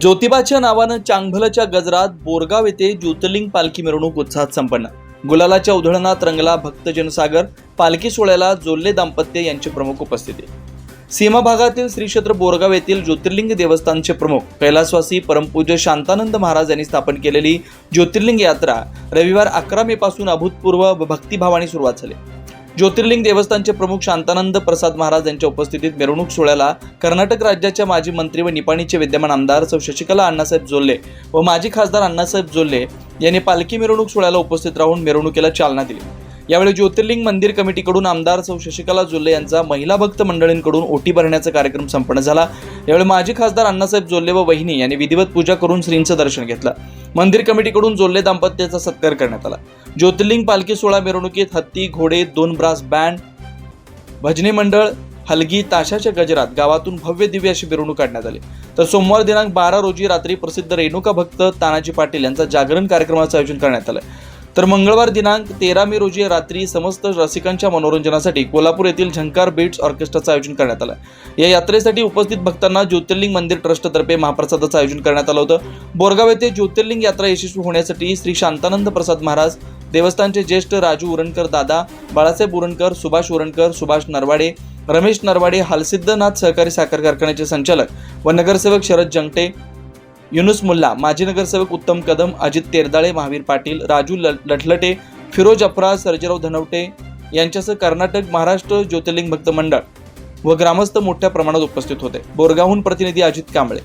ज्योतिबाच्या नावानं चांगभलच्या गजरात बोरगाव येथे ज्योतिर्लिंग पालखी मिरवणूक उत्साहात संपन्न. गुलालाच्या उधळणात रंगला भक्त जनसागर पालखी सोहळ्याला जोल्ले दाम्पत्य यांची प्रमुख उपस्थिती. सीमा भागातील श्री क्षेत्र बोरगाव येथील ज्योतिर्लिंग देवस्थानचे प्रमुख कैलासवासी परमपूज्य शांतानंद महाराज यांनी स्थापन केलेली ज्योतिर्लिंग यात्रा रविवार अकरा मे पासून अभूतपूर्व भक्तिभावाने सुरुवात झाली. ज्योतिर्लिंग देवस्थानचे प्रमुख शांतानंद प्रसाद महाराज यांच्या उपस्थितीत मिरवणूक सोहळ्याला कर्नाटक राज्याच्या माजी मंत्री व निपाणीचे विद्यमान आमदार सौ शशिकला अण्णासाहेब जोल्ले व माजी खासदार अण्णासाहेब जोल्ले यांनी पालखी मिरवणूक सोहळ्याला उपस्थित राहून मिरवणुकीला चालना दिली. यावेळी ज्योतिर्लिंग मंदिर कमिटीकडून आमदार सौ शशिकला जोल्ले यांचा महिला भक्त मंडळींकडून ओटी भरण्याचा कार्यक्रम संपन्न झाला. यावेळी माजी खासदार अण्णासाहेब जोल्ले व वहिनी यांनी विधिवत पूजा करून श्रींचं दर्शन घेतलं. मंदिर कमिटीकडून जोल्ले दाम्पत्याचा सत्कार करण्यात आला. ज्योतिर्लिंग पालखी सोहळा मिरवणुकीत हत्ती घोडे दोन ब्रास बँड भजनी मंडळ हलगी ताशाच्या गजरात गावातून भव्य दिव्य अशी मिरवणूक काढण्यात आली. तर सोमवार दिनांक बारा रोजी रात्री प्रसिद्ध रेणुका भक्त तानाजी पाटील यांचा जागरण कार्यक्रमाचं आयोजन करण्यात आलं. तर मंगळवार दिनांक तेरा मे रोजी रात्री समस्त रसिकांच्या मनोरंजनासाठी कोल्हापूर येथील झंकार बीट्स ऑर्केस्ट्राचं आयोजन करण्यात आलं. या यात्रेसाठी उपस्थित भक्तांना ज्योतिर्लिंग मंदिर ट्रस्टतर्फे महाप्रसादाचं आयोजन करण्यात आलं होतं. बोरगाव येथे ज्योतिर्लिंग यात्रा यशस्वी होण्यासाठी श्री शांतानंद प्रसाद महाराज देवस्थानचे ज्येष्ठ राजू उरणकर दादा बाळासाहेब उरणकर सुभाष उरणकर सुभाष नरवाडे रमेश नरवाडे हालसिद्धनाथ सहकारी साखर कारखान्याचे संचालक व नगरसेवक शरद जंगटे युनुस मुल्ला माजी नगरसेवक उत्तम कदम अजित तेरदाळे महावीर पाटील राजू ल- लठलटे फिरोज अफराज सर्जेराव धनवटे यांच्यासह कर्नाटक महाराष्ट्र ज्योतिर्लिंग भक्त मंडळ व ग्रामस्थ मोठ्या प्रमाणात उपस्थित होते. बोरगावहून प्रतिनिधी अजित कांबळे.